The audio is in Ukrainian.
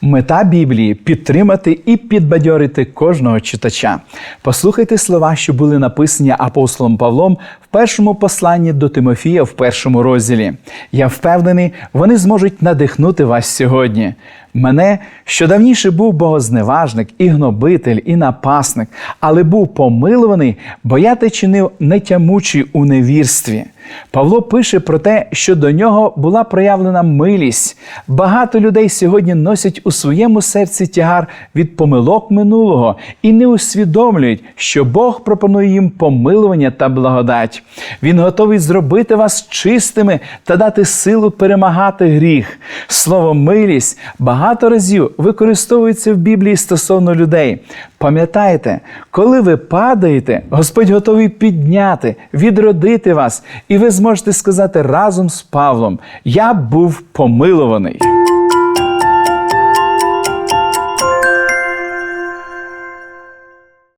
Мета Біблії підтримати і підбадьорити кожного читача. Послухайте слова, що були написані апостолом Павлом в першому посланні до Тимофія в першому розділі. Я впевнений, вони зможуть надихнути вас сьогодні. Мене, що давніше був богозневажник, і гнобитель, і напасник, але був помилуваний, бо я те чинив нетямучий у невірстві. Павло пише про те, що до нього була проявлена милість. Багато людей сьогодні носять у своєму серці тягар від помилок минулого і не усвідомлюють, що Бог пропонує їм помилування та благодать. Він готовий зробити вас чистими та дати силу перемагати гріх. Слово милість багато разів використовується в Біблії стосовно людей. Пам'ятайте, коли ви падаєте, Господь готовий підняти, відродити вас, і ви зможете сказати разом з Павлом: Я був помилований.